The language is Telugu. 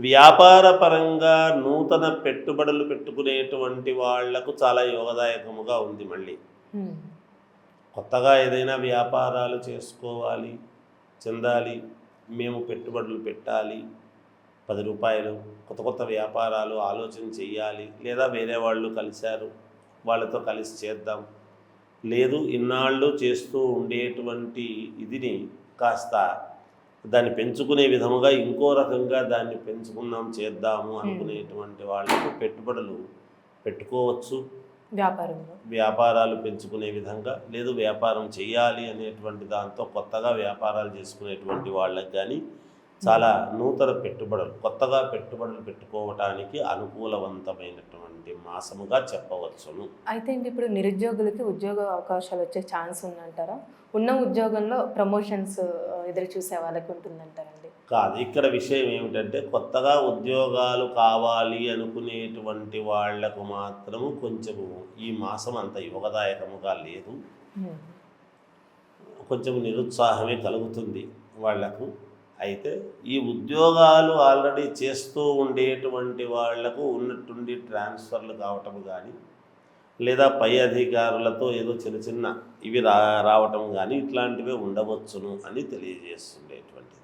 వ్యాపార పరంగా నూతన పెట్టుబడులు పెట్టుకునేటువంటి వాళ్ళకు చాలా యోగదాయకముగా ఉంది మళ్ళీ. కొత్తగా ఏదైనా వ్యాపారాలు చేసుకోవాలి చెందాలి మేము పెట్టుబడులు పెట్టాలి పది రూపాయలు కొత్త కొత్త వ్యాపారాలు ఆలోచన చేయాలి లేదా వేరే వాళ్ళు కలిశారు వాళ్ళతో కలిసి చేద్దాం లేదు ఇన్నాళ్ళు చేస్తూ ఉండేటువంటి ఇదిని కాస్త దాన్ని పెంచుకునే విధముగా ఇంకో రకంగా దాన్ని పెంచుకుందాం చేద్దాము అనుకునేటువంటి వాళ్ళకు పెట్టుబడులు పెట్టుకోవచ్చు. వ్యాపారంలో. వ్యాపారాలు పెంచుకునే విధంగా లేదు వ్యాపారం చేయాలి అనేటువంటి దాంతో కొత్తగా వ్యాపారాలు చేసుకునేటువంటి వాళ్ళకి కానీ చాలా నూతన పెట్టుబడులు కొత్తగా పెట్టుబడులు పెట్టుకోవటానికి అనుకూలవంతమైనటువంటి మాసముగా చెప్పవచ్చును. అయితే ఏంటి ఇప్పుడు నిరుద్యోగులకి ఉద్యోగ అవకాశాలు వచ్చే ఛాన్స్ ఉందంటారా? ఉన్న ఉద్యోగంలో ప్రమోషన్స్ ఎదురు చూసే వాళ్ళకి ఉంటుందంటారండి? కాదు ఇక్కడ విషయం ఏమిటంటే కొత్తగా ఉద్యోగాలు కావాలి అనుకునేటువంటి వాళ్ళకు మాత్రము కొంచెము ఈ మాసం అంత యోగదాయకముగా లేదు. కొంచెం నిరుత్సాహమే కలుగుతుంది వాళ్ళకు అయితే ఈ ఉద్యోగాలు ఆల్రెడీ చేస్తూ ఉండేటువంటి వాళ్ళకు ఉన్నట్టుండి ట్రాన్స్ఫర్లు కావటం కానీ లేదా పై అధికారులతో ఏదో చిన్న చిన్న ఇవి రా రావటం కానీ ఇట్లాంటివే ఉండవచ్చును అని తెలియజేస్తుండేటువంటిది.